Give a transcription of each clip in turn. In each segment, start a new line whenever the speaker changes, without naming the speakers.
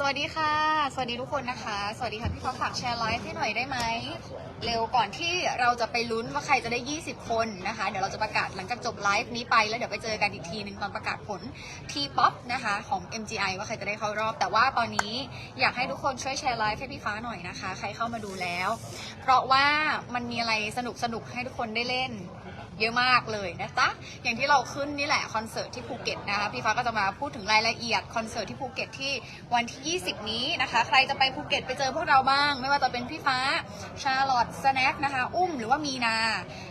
สวัสดีค่ะ สวัสดีทุกคนนะคะ สวัสดีค่ะพี่ฟ้าฝากแชร์ไลฟ์ให้หน่อยได้ไหม เร็วก่อนที่เราจะไปลุ้นว่าใครจะได้ 20 คนนะคะ เดี๋ยวเราจะประกาศหลังจากจบไลฟ์นี้ไปแล้วเดี๋ยวไปเจอกันอีกทีหนึ่งตอนประกาศผลทีป๊อปนะคะของ MGI ว่าใครจะได้เข้ารอบ แต่ว่าตอนนี้อยากให้ทุกคนช่วยแชร์ไลฟ์ให้พี่ฟ้าหน่อยนะคะ ใครเข้ามาดูแล้ว เพราะว่ามันมีอะไรสนุกสนุกให้ทุกคนได้เล่น เยอะมากเลยนะจ๊ะอย่างที่เราขึ้นนี่แหละคอนเสิร์ตที่ภูเก็ตนะคะพี่ฟ้าก็จะมาพูดถึงรายละเอียดคอนเสิร์ตที่ภูเก็ตที่วันที่ 20 นี้นะคะ ใครจะไปภูเก็ตไปเจอพวกเราบ้าง ไม่ว่าจะเป็นพี่ฟ้าชาลอตสแน็คนะคะ อุ้มหรือว่ามีนา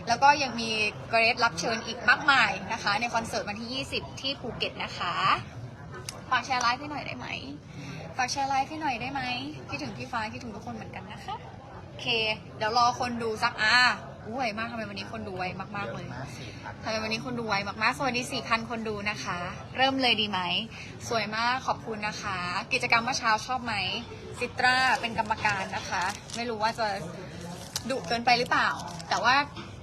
แล้วก็ยังมีเกรดรับเชิญอีกมากมายนะคะ ในคอนเสิร์ตวันที่ 20 ที่ภูเก็ตนะคะฝากแชร์ไลฟ์ให้หน่อยได้ไหมฝากแชร์ไลฟ์ให้หน่อยได้ไหมคิดถึงพี่ฟ้าคิดถึงทุกคนเหมือนกันนะคะโอเค เดี๋ยวรอคนดูสักอ่า อุ้ยมากทำไมวันนี้คนดูไวมากๆเลยทำไมวันนี้คนดูไวมากๆ สวัสดี4,000คนดูนะคะ เริ่มเลยดีไหม สวยมากขอบคุณนะคะ กิจกรรมเมื่อเช้าชอบไหมซิตราเป็นกรรมการนะคะ ไม่รู้ว่าจะดุเกินไปหรือเปล่า แต่ว่า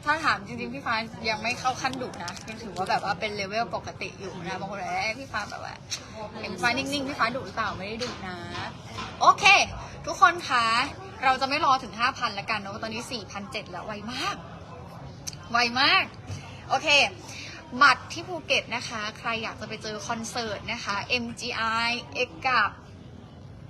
ถ้าถามจริงๆพี่ฟ้ายังไม่เข้าขั้นดุนะยังถือว่าแบบว่าเป็นเลเวลปกติอยู่นะบางคนบอกเอ้ยพี่ฟ้าแบบว่าเห็นพี่ฟ้านิ่งๆพี่ฟ้าดุหรือเปล่าไม่ได้ดุนะ โอเค ทุกคนคะ เราจะไม่รอถึง 5,000แล้วกันเนอะตอนนี้ 4,700 แล้วไวมาก ไวมาก โอเค บัตรที่ภูเก็ตนะคะ ใครอยากจะไปเจอคอนเสิร์ตนะคะ MGI เอกกับ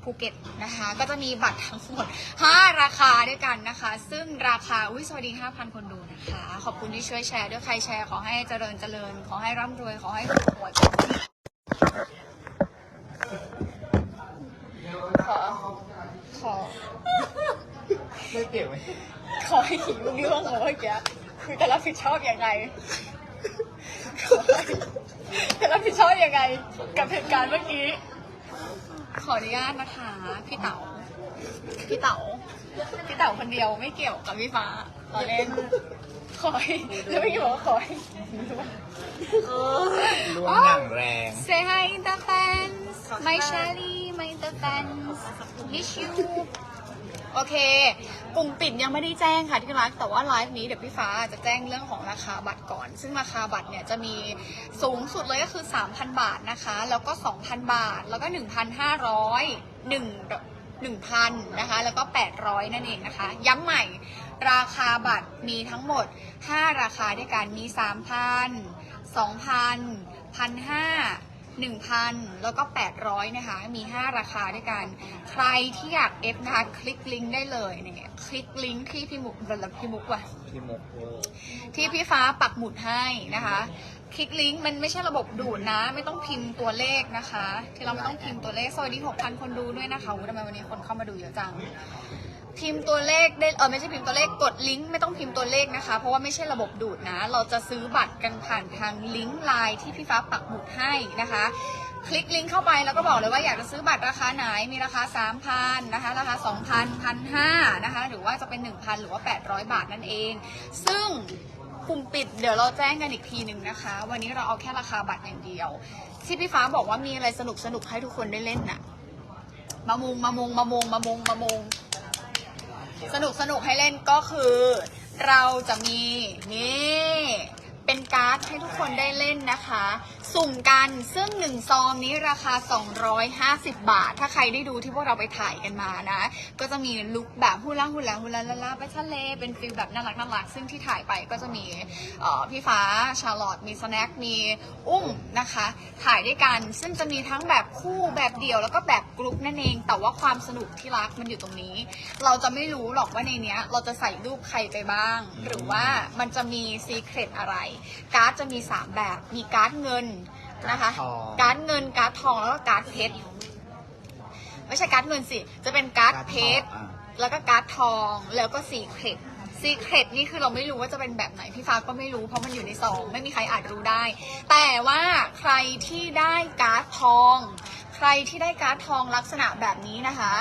ภูเก็ตนะคะ ก็จะมีบัตรทั้งหมด 5 ราคาด้วยกันนะคะ ซึ่งราคา อุ้ยสวัสดี 5,000 คนดูนะคะ ขอบคุณที่ช่วยแชร์ด้วยใครแชร์ขอให้เจริญเจริญ ขอให้ร่ำรวย ขอให้ถูกหวยขอ อ
ไม่เกี่ยวไหม
ขอให้หิวเรื่องของเมื่อกี้คือจะรับผิดชอบยังไงขอให้จะรับผิดชอบยังไง กับเหตุการณ์เมื่อกี้ ขออนุญาตนะคะ พี่เต๋าพี่เต๋าพี่เต๋าคนเดียวไม่เกี่ยวกับพี่ฟ้าตอนเล่นขอให้แล้วไม่บอกว่าขอให้
ร่วงอย่างแรง
Say hi the fans my Shelly my the fans miss you โอเค กลุ่มปิดยังไม่ได้แจ้งค่ะที่รัก แต่ว่าไลฟ์นี้เดี๋ยวพี่ฟ้าจะแจ้งเรื่องของราคาบัตรก่อน ซึ่งราคาบัตรเนี่ยจะมีสูงสุดเลยก็คือ 3,000 บาทนะคะ แล้วก็ 2,000 บาท แล้วก็ 1,500 1 1,000นะคะ แล้วก็ 800 นั่นเองนะคะ ย้ำใหม่ ราคาบัตรมีทั้งหมด 5 ราคาด้วยกัน มี 3,000 2,000 1,500 1,000 แล้วก็ 800 นะคะ มี 5 ราคาด้วยกัน ใครที่อยากเอฟนะคะ คลิกลิงก์ได้เลยเนี่ย คลิกลิงก์ที่พี่มุกแบบพี่มุกว่ะ
ที่มกโอ
ที่พี่ฟ้าปักหมุดให้นะคะ คลิกลิงก์มันไม่ใช่ระบบดูดนะ ไม่ต้องพิมพ์ตัวเลขนะคะ ที่เราไม่ต้องพิมพ์ตัวเลข สวัสดี 6,000 คนดูด้วยนะคะอุ๊ยทำไมวันนี้คนเข้ามาดูเยอะจัง พิมพ์ตัวเลขได้เออไม่ใช่พิมพ์ตัวเลขกดลิงก์ไม่ต้องพิมพ์ตัวเลขนะคะ เพราะว่าไม่ใช่ระบบดูดนะ เราจะซื้อบัตรกันผ่านทางลิงก์ไลน์ที่พี่ฟ้าปักหมุดให้นะคะ คลิกลิงก์เข้าไปแล้วก็บอกเลยว่าอยากจะซื้อบัตรราคาไหนมีราคา 3,000นะคะราคา 2,000 1,500นะคะหรือว่าจะเป็น 1,000 หรือว่า 800 บาทนั่นเอง ซึ่งกลุ่มปิดเดี๋ยวเราแจ้งกันอีกทีหนึ่งนะคะ วันนี้เราเอาแค่ราคาบัตรอย่างเดียวที่พี่ฟ้าบอกว่ามีอะไรสนุกสนุกให้ทุกคนได้เล่นน่ะมามุงมามุงมามุงมามุงมามุง สนุกสนุกให้เล่นก็คือ เราจะมีนี่เป็นการ์ดให้ทุกคนได้เล่นนะคะ สุ่มกันซึ่งหนึ่งซองนี้ราคา 250 บาท ถ้าใครได้ดูที่พวกเราไปถ่ายกันมานะ ก็จะมีลุคแบบฮูลาฮูลาฮูลาลาลาไปทะเลเป็นฟิลแบบน่ารักน่ารักซึ่งที่ถ่ายไปก็จะมีพี่ฟ้าชาร์ลอตมีสแน็คมีอุ้มนะคะ ถ่ายด้วยกันซึ่งจะมีทั้งแบบคู่แบบเดี่ยวแล้วก็แบบกรุ๊ปนั่นเอง แต่ว่าความสนุกที่รักมันอยู่ตรงนี้ เราจะไม่รู้หรอกว่าในเนี้ย เราจะใส่รูปใครไปบ้าง หรือว่ามันจะมีซีเครตอะไร การ์ดจะมี 3 แบบมีการ์ดเงิน นะคะ การ์ดเงินการ์ดทองแล้วก็การ์ดเพชรไม่ใช่การ์ดเงินสิ จะเป็นการ์ดเพชรแล้วก็การ์ดทองแล้วก็ซีเครตซีเครตนี่คือเราไม่รู้ว่าจะเป็นแบบไหน พี่ฟ้าก็ไม่รู้เพราะมันอยู่ในซองไม่มีใครอาจรู้ได้ แต่ว่าใครที่ได้การ์ดทอง ใครที่ได้การ์ดทองลักษณะแบบนี้นะคะ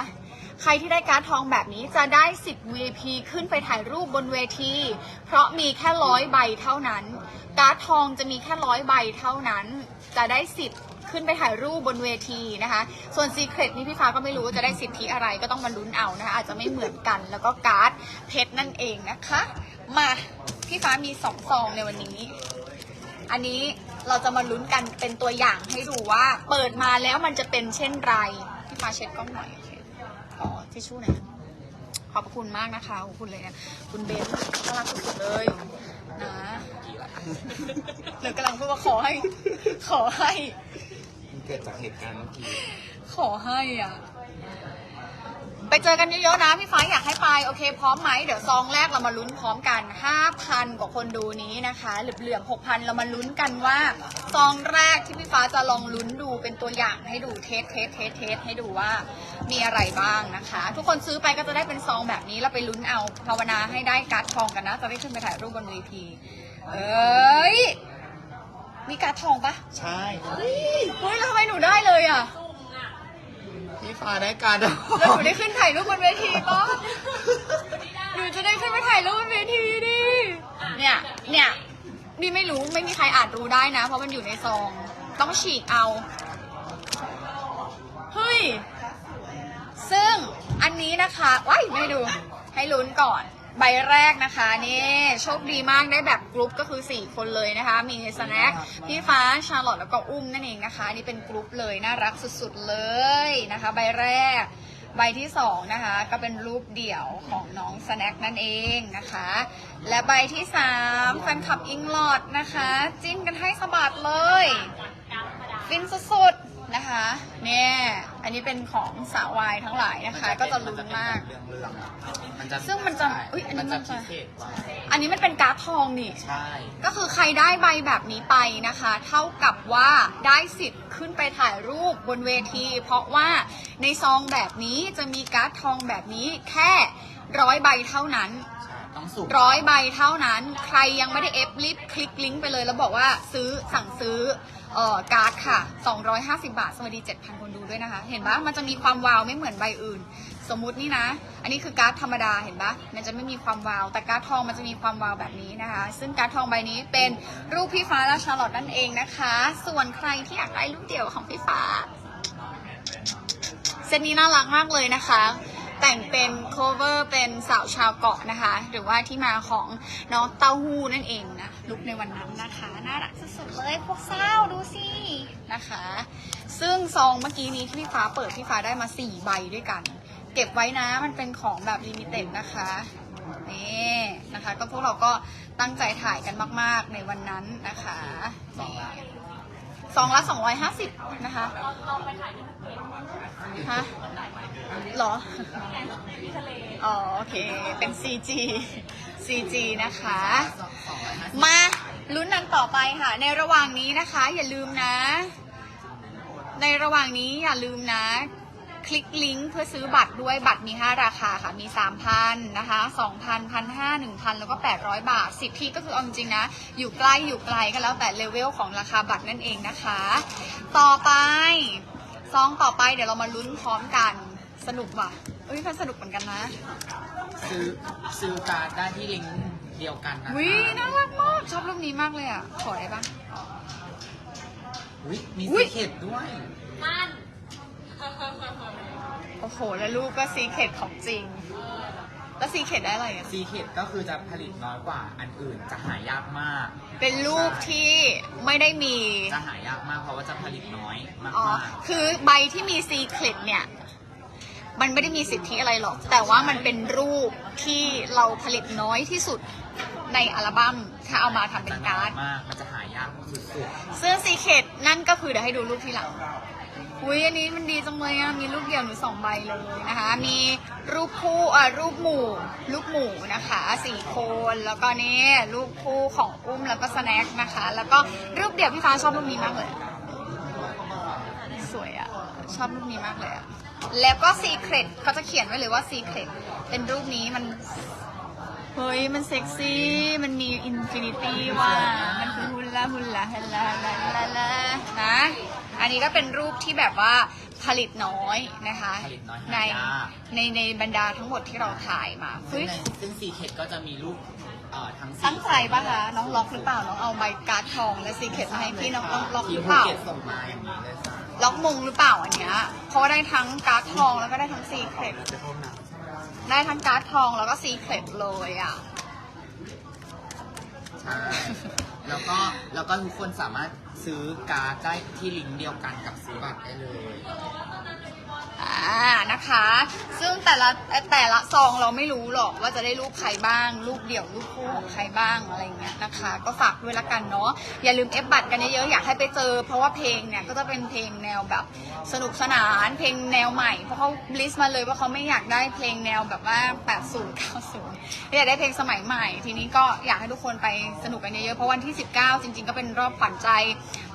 ใครที่ได้การ์ดทองแบบนี้จะได้สิทธิ์ VIP ขึ้นไปถ่ายรูปบนเวที เพราะมีแค่ร้อยใบเท่านั้น การ์ดทองจะมีแค่ร้อยใบเท่านั้น จะได้สิทธิ์ขึ้นไปถ่ายรูปบนเวทีนะคะ ส่วน Secret นี่พี่ฟ้าก็ไม่รู้ว่าจะได้สิทธิอะไรก็ต้องมาลุ้นเอานะคะ อาจจะไม่เหมือนกัน แล้วก็การ์ดเพชรนั่นเองนะคะ มาพี่ฟ้ามีสองซองในวันนี้ อันนี้เราจะมาลุ้นกันเป็นตัวอย่างให้ดูว่าเปิดมาแล้วมันจะเป็นเช่นไร พี่ฟ้าเช็ดกล้องหน่อยโอทิชชู่หนขอบพระคุณมากนะคะขอบคุณเลยนะคุณเบนน่ารักสุดๆเลยนะ หรือกำลังพูดว่าขอให้ ขอให้
มันเกิดจากเหตุการณ์เมื่อกี้
ขอให้อะ ไปเจอกันเยอะๆนะพี่ฟ้าอยากให้ไป โอเค พร้อมไหม เดี๋ยวซองแรกเรามาลุ้นพร้อมกัน 5,000 กว่าคนดูนี้นะคะเหลือๆ6,000 เรามาลุ้นกันว่า ซองแรกที่พี่ฟ้าจะลองลุ้นดูเป็นตัวอย่างให้ดูเทสเทสเทสเทสให้ดูว่ามีอะไรบ้างนะคะ ทุกคนซื้อไปก็จะได้เป็นซองแบบนี้แล้วไปลุ้นเอาภาวนาให้ได้การ์ดทองกันนะ จะได้ขึ้นไปถ่ายรูปบนเวที เอ้ย มีการ์ดทองปะ
ใช่
เฮ้ยแล้วทำไมหนูได้เลยอะ
พี่ฟ้าได้การด
แล้วหนูได้ขึ้นถ่ายรูปบนเวทีปะหนูจะได้ขึ้นไปถ่ายรูปบนเวทีดิ เนี่ย เนี่ยนี่ไม่รู้ไม่มีใครอาจรู้ได้นะ เพราะมันอยู่ในซอง ต้องฉีกเอา เฮ้ย ซึ่งอันนี้นะคะว้ายไม่ดู ให้ลุ้นก่อน ใบแรกนะคะนี่โชคดีมากได้แบบกรุ๊ปก็คือ 4 คนเลยนะคะ มีสแน็คพี่ฟ้าชาร์ลอตแล้วก็อุ้มนั่นเองนะคะนี่เป็นกรุ๊ปเลยน่ารักสุดๆเลยนะคะ ใบแรก ใบที่สองนะคะก็เป็นรูปเดี่ยวของน้องสแน็คนั่นเองนะคะ และใบที่สามแฟนคลับอิงลอดนะคะ จิ้นกันให้สะบัดเลย ฟินสุดๆ นะคะเนี่ยอันนี้เป็นของสาววายทั้งหลายนะคะ ก็จะลุ้นมาก
เรื่องเรื่องอะมันจะ
ซึ่งมันจะอุ๊ยอันนี้
มัน
มัน
จะ
จะ
พิเศษกว่า
อันนี้มันเป็นการ์ดทองนี่
ใช่
ก็คือใครได้ใบแบบนี้ไปนะคะ เท่ากับว่าได้สิทธิ์ขึ้นไปถ่ายรูปบนเวที เพราะว่าในซองแบบนี้จะมีการ์ดทองแบบนี้แค่ร้อยใบเท่านั้น
ใช่ต้องสูง
ร้อยใบเท่านั้น ใครยังไม่ได้เอฟรีบคลิกลิงก์ไปเลยแล้วบอกว่าซื้อสั่งซื้อ เอ่อการ์ดค่ะ 250 บาท สวัสดี 7,000 คนดูด้วยนะคะ เห็นปะมันจะมีความวาวไม่เหมือนใบอื่น สมมุตินี่นะ อันนี้คือการ์ดธรรมดาเห็นปะมันจะไม่มีความวาว แต่การ์ดทองมันจะมีความวาวแบบนี้นะคะ ซึ่งการ์ดทองใบนี้เป็นรูปพี่ฟ้าและชาร์ลอตนั่นเองนะคะ ส่วนใครที่อยากได้รูปเดี่ยวของพี่ฟ้าเซตนี้น่ารักมากเลยนะคะ แต่งเป็น cover เป็นสาวชาวเกาะนะคะ หรือว่าที่มาของน้องเต้าหู้นั่นเองนะลุกในวันนั้นนะคะ น่ารักสุดๆเลยพวกเศร้าดูสินะคะ ซึ่งซองเมื่อกี้นี้ที่พี่ฟ้าเปิดพี่ฟ้าได้มา 4 ใบด้วยกัน เก็บไว้นะมันเป็นของแบบลิมิเต็ดนะคะนี่นะคะ ก็พวกเราก็ตั้งใจถ่ายกันมาก ๆ ในวันนั้นนะคะนี่ซองละ250นะคะฮะ หรออ๋อโอเค เป็น CG CG นะคะ มาลุ้นนันต่อไปค่ะ ในระหว่างนี้นะคะ อย่าลืมนะ ในระหว่างนี้อย่าลืมนะ คลิกลิงก์เพื่อซื้อบัตรด้วยบัตรมี 5 ราคาค่ะ มี 3,000 นะคะ 2,000 1,500 1,000 แล้วก็ 800 บาท สิทธิก็คือเอาจริงนะ อยู่ใกล้อยู่ไกลก็แล้วแต่เลเวลของราคาบัตรนั่นเองนะคะ ต่อไปซองต่อไปเดี๋ยวเรามาลุ้นพร้อมกัน สนุกว่ะเอ้ยมันสนุกเหมือนกันนะ
ซื้อซื้อการ์ดได้ที่ลิงก์เดียวกันนะคะ
วิน่ารักมากชอบรูปนี้มากเลยอะ ขอได้ปะ
อุ๊ยมี
อุ๊
สี
ย
เข็ดด้วย
โอ้โห แล้วรูปก็ซีเคดของจริง แล้วซีเคดได้อะไรอะ
สีเข็ดก็คือจะผลิตน้อยกว่าอันอื่นจะหายากมาก
เป็นรูปที่ไม่ได้มี
จะหายากมากเพราะว่าจะผลิตน้อยมาก
อ๋อ
มาก
คือใบที่มีซีเคดเนี่ย มันไม่ได้มีสิทธิอะไรหรอก แต่ว่ามันเป็นรูปที่เราผลิตน้อยที่สุดในอัลบั้มถ้าเอามาทำเป็
จะ
น
น้อ
การ์
ย
ด
มากมันจะหายากสุด
ซึ่งซีเคดนั่นก็คือเดี๋ยวให้ดูรูปที่หลัง อุ้ยอันนี้มันดีจังเลยอะมีรูปเดียวหนูสองใบเลยนะคะ มีรูปคู่อะรูปหมู่รูปหมู่นะคะสี่คน แล้วก็นี่รูปคู่ของอุ้มแล้วก็สแน็คนะคะ แล้วก็รูปเดียวพี่ฟ้าชอบรูปนี้มากเลย สวยอะชอบรูปนี้มากเลยอะ แล้วก็ซีเครตเขาจะเขียนไว้เลยว่าซีเครตเป็นรูปนี้มันเฮ้ย มันเซ็กซี่ มันมีอินฟินิตี้ว่า มันคือฮุลลาฮุลลาฮุลลาลาลาลานะ อันนี้ก็เป็นรูปที่แบบว่าผลิตน้อยนะคะ
ผลิตน้อย
ใน
หายาก
ในในบรรดาทั้งหมดที่เราถ่ายมา
ซึ่
เฮ้
ง
ย
ในซึ่งสีเข็ดก็จะมีรูปเอ่อทั้งสี่
ตั้งใจปะคะ น้องล็อกหรือเปล่า น้องเอาใบการ์ดทองและซีเคทมาให้พี่น้องต้องล็อก
ที
ห
ม
รือ
ภู
เปล่า
เก็ตส่งมาอย่างนี้เลยค่ะ
ล็อกมงหรือเปล่าอันเนี้ยเพราะว่าได้ทั้งการ์ดทองแล้วก็ได้ทั้งซีเคทได้ทั้งการ์ดทองแล้วก็ซีเคทเลยอะ
ใช่แล้วก็แล้วก็ทุกคนสามารถซื้อการ์ดได้ที่ลิงก์เดียวกันกับซื้อบัตรได้เลย
อ่านะคะ ซึ่งแต่ละแต่ละซองเราไม่รู้หรอกว่าจะได้รูปใครบ้างรูปเดี่ยวรูปคู่ของใครบ้างอะไรเงี้ยนะคะ ก็ฝากด้วยละกันเนาะอย่าลืมเอฟบัตรกันเยอะๆอยากให้ไปเจอ เพราะว่าเพลงเนี่ยก็จะเป็นเพลงแนวแบบ สนุกสนานเพลงแนวใหม่ เพราะเขาลิสต์มาเลยว่าเขาไม่อยากได้เพลงแนวแบบว่า 80 90อยากได้เพลงสมัยใหม่ ทีนี้ก็อยากให้ทุกคนไปสนุกกันเยอะๆเพราะวันที่ 19 จริง ๆ ก็เป็นรอบฝันใจ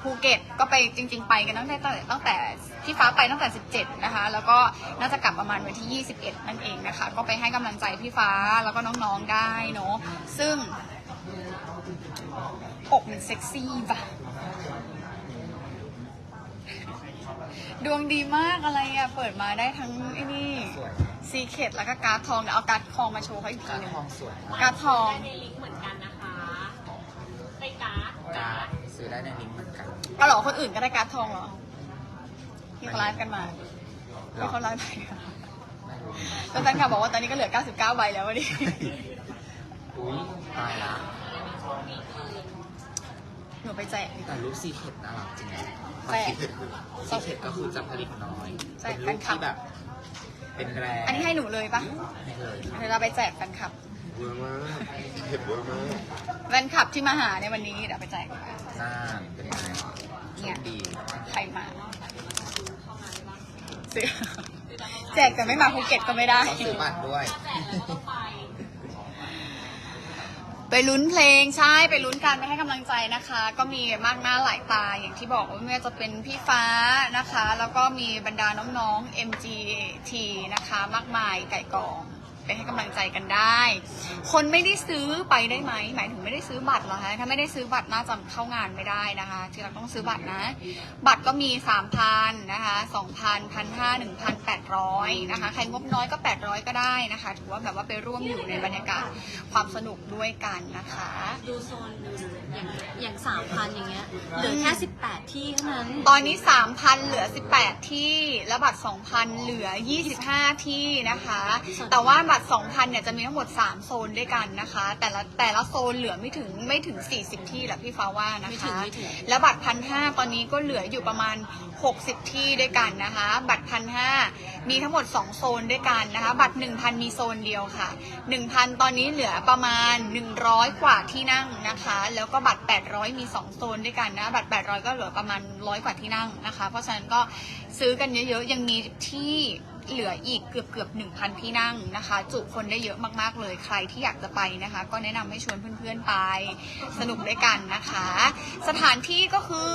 ภูเก็ตก็ไปจริง ๆ ไปกันตั้งแต่ตั้งแต่พี่ฟ้าไปตั้งแต่ 17 นะคะ แล้วก็น่าจะกลับประมาณวันที่ 21 นั่นเองนะคะ ก็ไปให้กำลังใจพี่ฟ้าแล้วก็น้องๆได้เนาะซึ่งอกมันเซ็กซี่ป่ะ ดวงดีมากอะไรอะเปิดมาได้ทั้งไอ้นี่
สวย
ซีเคดแล้วก็การ์ดทองเดี๋ยวเอาการ์ดทองมาโชว์เขาอีกที
การ
หนึง
ทองสวยมาก
การ์ดทอง
ในลิงก์เหมือนกันนะคะไปการ์ด
การซื้อได้ในลิงก์เหมือนกัน
ก็หรอคนอื่นก็ได้การ์ดทองเหรอที่เขาไลฟ์กันมาที่เขาไลฟ์ไปแล้วแฟนคลับบอกว่าตอนนี้ก็เหลือ 99 ใบแล้ววะดิ
อุ้ยตายละ
หนูไปแจกดีก
แต่
ว่า
รูปซีเค็ดน่ารักจริงนะ
แปลก
ซีเค็ดก็คือจะผลิตน้อย
ใช่
เป็นรูป
แฟนคลับ
ที่แบบ เป็นแบรนด์
อันนี้ให้หนูเลยปะ
ให้เลย
เดี๋ยวเราไปแจกแฟนคลับ
เวอร์มากเห็นเวอร์มาก
แฟนคลับที่มาหาในวันนี้เดี๋ยวไปแจกกัน
หน้าเป็นยังไง
เนี่ย
ดี
ใครมาซื้อแจกแต่ไม่มาภูเก็ตก็ไม่ได้
เขาซื้อบัตรด้วย
ไปลุ้นเพลงใช่ไปลุ้นกันไปให้กำลังใจนะคะ ก็มีมากหน้าหลายตาอย่างที่บอกว่าไม่ว่าจะเป็นพี่ฟ้านะคะ แล้วก็มีบรรดาน้องๆ MGT นะคะ มากมายไก่กอง ไปให้กำลังใจกันได้ คนไม่ได้ซื้อไปได้ไหมหมายถึงไม่ได้ซื้อบัตรเหรอคะถ้าไม่ได้ซื้อบัตรน่าจะเข้างานไม่ได้นะคะ ที่เราต้องซื้อบัตรนะ บัตรก็มี3,000นะคะ2,000 1,500 1,800นะคะใครงบน้อยก็ 800 ก็ได้นะคะถือว่าแบบว่าไปร่วมอยู่ในบรรยากาศความสนุกด้วยกันนะคะ
ดูโซนดูอย่างอย่างสามพันอย่างเงี้ยเหลือแค่สิบแปดที่เท่านั้น
ตอนนี้ 3,000 เหลือ 18 ที่ แล้วบัตร 2,000 เหลือ 25 ที่นะคะ แต่ว่าบัตร2,000เนี่ยจะมีทั้งหมด 3 โซนด้วยกันนะคะ แต่ละแต่ละโซนเหลือไม่ถึงไม่ถึง 40 ที่แหละพี่ฟ้าว่านะ
ไม่ถึง
คะ
ไม่ถึง
แล้วบัตรพันห้าตอนนี้ก็เหลืออยู่ประมาณ 60 ที่ด้วยกันนะคะ บัตรพันห้ามีทั้งหมด 2 โซนด้วยกันนะคะ บัตร 1,000 มีโซนเดียวค่ะ 1,000 ตอนนี้เหลือประมาณ 100 กว่าที่นั่งนะคะ แล้วก็บัตร 800 มี 2 โซนด้วยกันนะ บัตร 800 ก็เหลือประมาณ 100 กว่าที่นั่งนะคะ เพราะฉะนั้นก็ซื้อกันเยอะๆ ยังมีที่ เหลืออีกเกือบเกือบ1,000 ที่นั่งนะคะ จุคนได้เยอะมากๆเลย ใครที่อยากจะไปนะคะ ก็แนะนำให้ชวนเพื่อนๆไป สนุกด้วยกันนะคะ สถานที่ก็คือ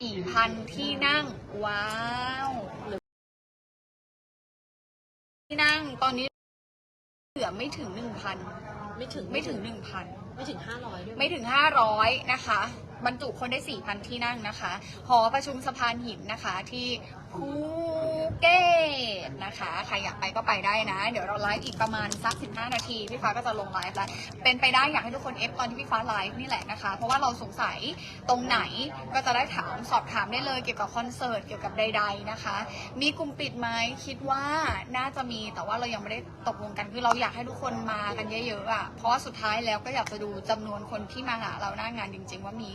สี่พันที่นั่ง ว้าวที่นั่งตอนนี้เหลือไม่ถึงหนึ่งพัน
ไม่ถึง
ไม่ถึงหนึ่งพัน
ไม่ถึงห้าร้อยด้วย
ไม่ถึง 500 นะคะ บรรจุคนได้ 4,000 ที่นั่งนะคะ หอประชุมสะพานหินนะคะที่ ภูเก็ตนะคะใครอยากไปก็ไปได้นะ เดี๋ยวเราไลฟ์อีกประมาณสัก 15 นาที พี่ฟ้าก็จะลงไลฟ์แล้ว เป็นไปได้อยากให้ทุกคนเอฟตอนที่พี่ฟ้าไลฟ์นี่แหละนะคะ เพราะว่าเราสงสัยตรงไหนก็จะได้ถามสอบถามได้เลยเกี่ยวกับคอนเสิร์ตเกี่ยวกับใด ๆนะคะ มีกลุ่มปิดไหมคิดว่าน่าจะมีแต่ว่าเรายังไม่ได้ตกลงกันคือเราอยากให้ทุกคนมากันเยอะๆอะเพราะว่าสุดท้ายแล้วก็อยากจะดูจำนวนคนที่มาหาเราหน้างานจริง ๆ ว่ามี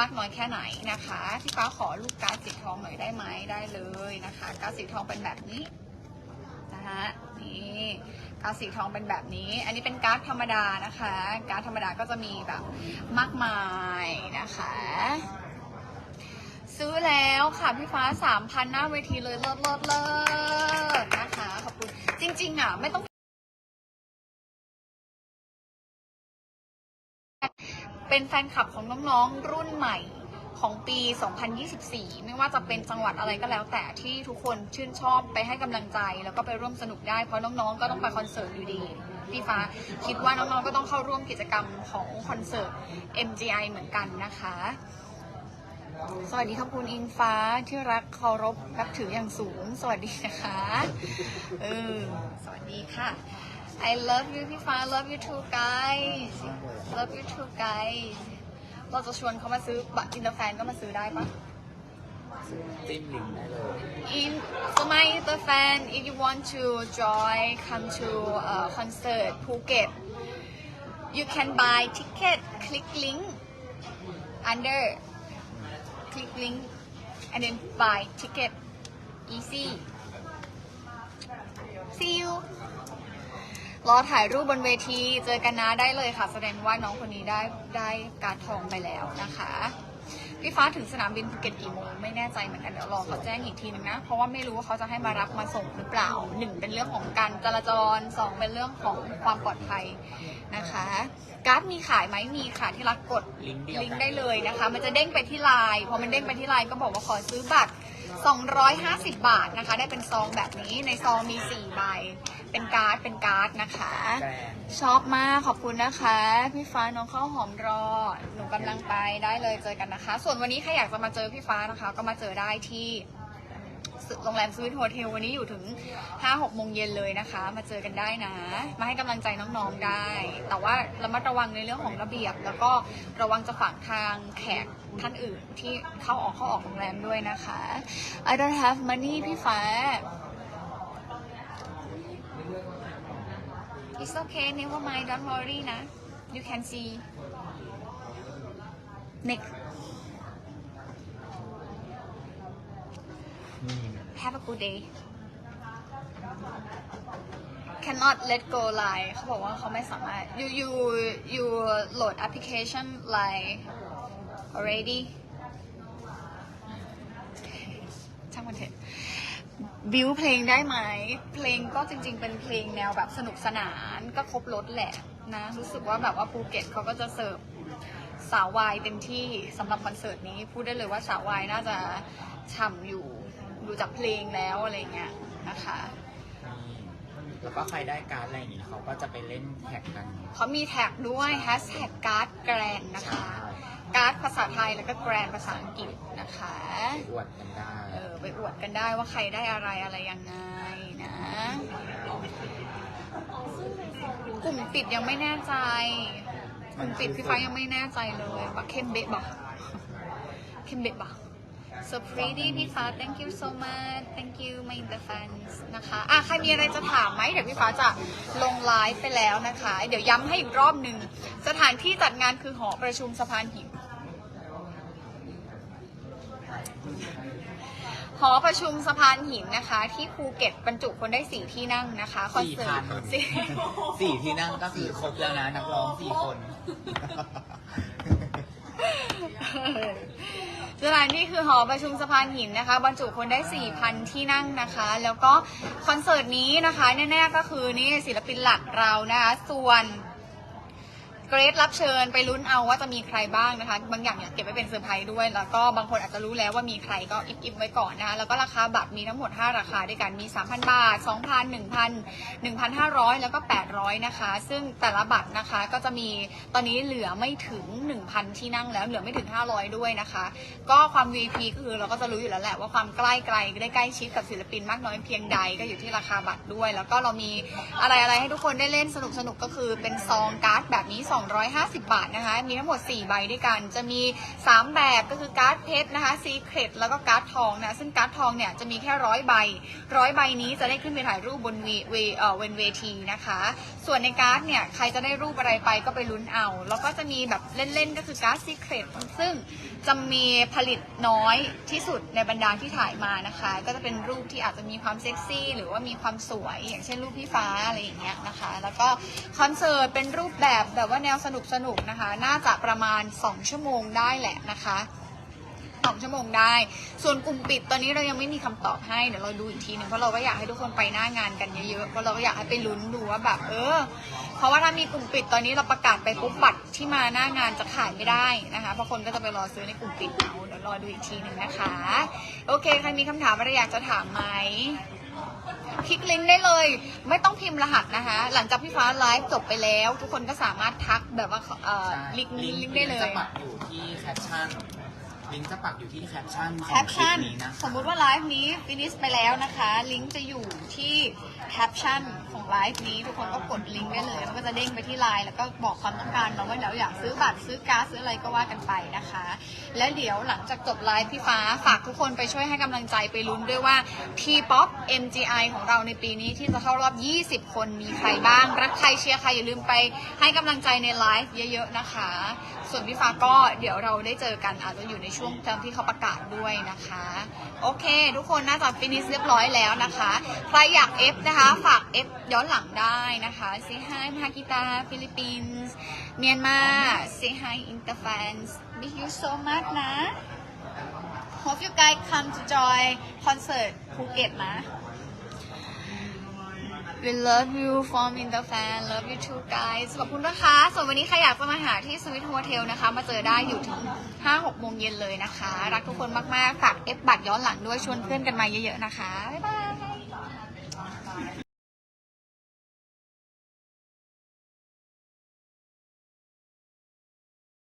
มากน้อยแค่ไหนนะคะพี่ฟ้าขอลูกการ์ดสีทองหน่อยได้ไหมได้เลยลยนะคะการ์ดสีทองเป็นแบบนี้นะคะนี่การ์ดสีทองเป็นแบบนี้ อันนี้เป็นการ์ดธรรมดานะคะ การ์ดธรรมดาก็จะมีแบบมากมายนะคะซื้อแล้วค่ะพี่ฟ้าสามพันหน้าเวทีเลยเลิศเลิศเลิศนะคะขอบคุณจริง ๆ อะ ไม่ต้อง เป็นแฟนคลับของน้อง ๆ รุ่นใหม่ ของปี 2024 ไม่ว่าจะเป็นจังหวัดอะไรก็แล้ว แต่ที่ทุกคนชื่นชอบไปให้กำลังใจ แล้วก็ไปร่วมสนุกได้เพราะน้องๆ ก็ต้องไปคอนเสิร์ตอยู่ดี พี่ฟ้าคิดว่าน้องๆ ก็ต้องเข้าร่วมกิจกรรมของคอนเสิร์ต MGI เหมือนกันนะคะ สวัสดีขอบคุณอิงฟ้าที่รักเคารพนับถืออย่างสูง สวัสดีนะคะเออสวัสดีค่ะ I love you พี่ฟ้า love you too guys love you too guys เราจะชวนเขามาซื้อบัตรอินเตอร์แฟนก็มาซื้อได้ปะ
จิ้มลิงก์ได้เลย
in so my inter fan if you want to join come to uh, concert Phuket you can buy ticket click link under click link and then buy ticket easy see you รอถ่ายรูปบนเวทีเจอกันนะได้เลยค่ะ แสดงว่าน้องคนนี้ได้ได้การดทองไปแล้วนะคะพี่ฟ้าถึงสนามบินภูเก็ตกี่โมงไม่แน่ใจเหมือนกันเดี๋ยวรอเขาแจ้งอีกทีนึงนะ เพราะว่าไม่รู้ว่าเขาจะให้มารับมาส่งหรือเปล่าหนึ่งเป็นเรื่องของการจราจรสองเป็นเรื่องของความปลอดภัยนะคะ การ์ดมีขายไหมมีค่ะที่รักกด
ลิงก์เดียว
ลิง
กั
ก์
น
ได้เลยนะคะ มันจะเด้งไปที่ไลน์พอมันเด้งไปที่ไลน์ก็บอกว่าขอซื้อบัตร 250 บาทนะคะ ได้เป็นซองแบบนี้ในซองมี4ใบเป็นการ์ดเป็นการ์ดนะคะ
แกรนด์
ชอบมากขอบคุณนะคะ พี่ฟ้าน้องข้าวหอมรอ หนูกำลังไปได้เลยเจอกันนะคะ ส่วนวันนี้ใครอยากจะมาเจอพี่ฟ้านะคะ ก็มาเจอได้ที่ โรงแรมสวิทโฮเทลวันนี้อยู่ถึง 5-6โมงเย็นเลยนะคะ มาเจอกันได้นะ มาให้กำลังใจน้องๆได้ แต่ว่าระมัดระวังในเรื่องของระเบียบ แล้วก็ระวังจะฝังทางแขกท่านอื่นที่เข้าออกเข้าออกโรงแรมด้วยนะคะ I don't have money พี่ฟ้า It's okay never mind don't worry นะ you can see next have a good day cannot let go line เขาบอกว่าเขาไม่สามารถ you you you load application line already ช่างมันเถอะบิวเพลงได้ไหม เพลงก็จริง ๆ เป็นเพลงแนวแบบสนุกสนานก็ครบรถแหละนะ รู้สึกว่าแบบว่าภูเก็ตเขาก็จะเสิร์ฟสาววายเต็มที่สำหรับคอนเสิร์ตนี้ พูดได้เลยว่าสาววายน่าจะฉ่ำอยู่ ดูจากเพลงแล้วอะไรเงี้ยนะคะ
นี่แล้วก็ใครได้การ์ดอะไรอย่างงี้เขาก็จะไปเล่นแท็กกัน
เขามีแท็กด้วย hashtag การ์ดแกรนนะคะ การ์ดภาษาไทยแล้วก็แกรนภาษาอังกฤษนะคะ
ไปอวดกันได้
เออไปอวดกันได้ว่าใครได้อะไรอะไรยังไงนะกลุ่มปิดยังไม่แน่ใจกลุ่มปิดพี่ฟ้ายังไม่แน่ใจเลยว่าเข้มเบะบอกเข้มเบะบอก so pretty พี่ฟ้า thank you so much thank you my the fans นะคะอะใครมีอะไรจะถามไหมเดี๋ยวพี่ฟ้าจะลงไลฟ์ไปแล้วนะคะ เดี๋ยวย้ำให้อีกรอบหนึ่ง สถานที่จัดงานคือหอประชุมสะพานหินหอประชุมสะพานหินนะคะ ที่ภูเก็ตบรรจุคนได้สี่ที่นั่งนะคะคอน
สี่
เสิ
พั
ร์
น
ตสี่
สี่ที่นั่งก็คือครบแล้วนะนักร้องสี่คน
สถานที่คือหอประชุมสะพานหินนะคะ บรรจุคนได้ 4,000 ที่นั่งนะคะ แล้วก็คอนเสิร์ตนี้นะคะ แน่ๆก็คือนี่ศิลปินหลักเรานะคะ ส่วน เกรดรับเชิญไปลุ้นเอาว่าจะมีใครบ้างนะคะ บางอย่างเนี่ยเก็บไว้เป็นเซอร์ไพรส์ด้วย แล้วก็บางคนอาจจะรู้แล้วว่ามีใครก็อิบๆไว้ก่อนนะคะแล้วก็ราคาบัตรมีทั้งหมด 5 ราคาด้วยกันมี 3,000 บาท 2,000 1,000 1,500 แล้วก็ 800 นะคะ ซึ่งแต่ละบัตรนะคะก็จะมีตอนนี้เหลือไม่ถึง 1,000 ที่นั่งแล้วเหลือไม่ถึง 500 ด้วยนะคะ ก็ความ VIP ก็คือเราก็จะรู้อยู่แล้วแหละว่าความใกล้ไกลได้ใกล้ชิดกับศิลปินมากน้อยเพียงใดก็อยู่ที่ราคาบัตรด้วย แล้วก็เรามีอะไรอะไรให้ทุกคนได้เล่นสนุกสนุกก็คือเป็นซองการ์ดแบบนี้250 บาทนะคะ มีทั้งหมด 4 ใบด้วยกัน จะมี 3 แบบก็คือการ์ดเพชรนะคะซีเครตแล้วก็การ์ดทองนะ ซึ่งการ์ดทองเนี่ยจะมีแค่ร้อยใบร้อยใบนี้จะได้ขึ้นไปถ่ายรูปบนเวเวเอ่อเวนเวทีนะคะ ส่วนในการ์ดเนี่ยใครจะได้รูปอะไรไปก็ไปลุ้นเอา แล้วก็จะมีแบบเล่นๆก็คือการ์ดซีเครตซึ่ง จะมีผลิตน้อยที่สุดในบรรดาที่ถ่ายมานะคะ ก็จะเป็นรูปที่อาจจะมีความเซ็กซี่ หรือว่ามีความสวย อย่างเช่นรูปพี่ฟ้าอะไรอย่างเงี้ยนะคะ แล้วก็คอนเสิร์ตเป็นรูปแบบแบบว่าแนวสนุกสนุกนะคะ น่าจะประมาณ 2 ชั่วโมงได้แหละนะคะสองชั่วโมงได้ ส่วนกลุ่มปิดตอนนี้เรายังไม่มีคำตอบให้ เดี๋ยวเราดูอีกทีหนึ่งเพราะเราก็อยากให้ทุกคนไปหน้างานกันเยอะๆ เพราะเราก็อยากให้ไปลุ้นดูว่าแบบเออ ราะว่าถ้ามีกลุ่มปิดตอนนี้เราประกาศไปปุ๊บบัตรที่มาหน้างานจะขายไม่ได้นะคะเพราะคนก็จะไปรอซื้อในกลุ่มปิดเอาเดี๋ยวรอดูอีกทีหนึ่งนะคะ โอเคใครมีคำถามอะไรอยากจะถามไหมคลิกลิงก์ได้เลย ไม่ต้องพิมพ์รหัสนะคะ หลังจากพี่ฟ้าไลฟ์จบไปแล้ว ทุกคนก็สามารถทักแบบว่าเอ่อ
ใช่
ลิงก์ลิงก์ได้เล
จะ
ย
ปักอยู่ที่แคปชั่น ลิงก์จะปักอยู่ที่แคปชั่นข
แค
อง
ป
คลิป
ชั่น
นี้นะ
สมมุติว่าไลฟ์นี้ฟินิชไปแล้วนะคะ ลิงก์จะอยู่ที่แคปชั่นของไลฟ์นี้ ทุกคนก็กดลิงก์ได้เลยมันก็จะเด้งไปที่ไลน์แล้วก็บอกความต้องการเราว่าเดี๋ยวอยากซื้อบัตรซื้อการ์ดซื้ออะไรก็ว่ากันไปนะคะ และเดี๋ยวหลังจากจบไลฟ์พี่ฟ้าฝากทุกคนไปช่วยให้กำลังใจไปลุ้นด้วยว่า T-POP MGI ของเราในปีนี้ที่จะเข้ารอบ 20 คนมีใครบ้าง รักใครเชียร์ใครอย่าลืมไปให้กำลังใจในไลฟ์เยอะๆนะคะ ส่วนพี่ฟ้าก็เดี๋ยวเราได้เจอกันอาจจะอยู่ในช่วงตอนที่เขาประกาศด้วยนะคะ โอเค ทุกคนน่าจะฟินิชเรียบร้อยแล้วนะคะ ใครอยากเอฟนะคะ ฝากเอฟย้อนหลังได้นะคะ say hi มากิตาฟิลิปปินส์เมียนมา say hi interfans miss you so much นะ hope you guys come to join concert ภูเก็ตนะ We love you from in the fan love you too guys ขอบคุณนะคะ ส่วนวันนี้ใครอยากจะมาหาที่สวิตโฮเทลนะคะ มาเจอได้อยู่ถึง 5-6 โมงเย็นเลยนะคะ รักทุกคนมาก ๆ ฝากเอฟบัตรย้อนหลังด้วย ชวนเพื่อนกันมาเยอะ ๆ นะคะ บ๊ายบาย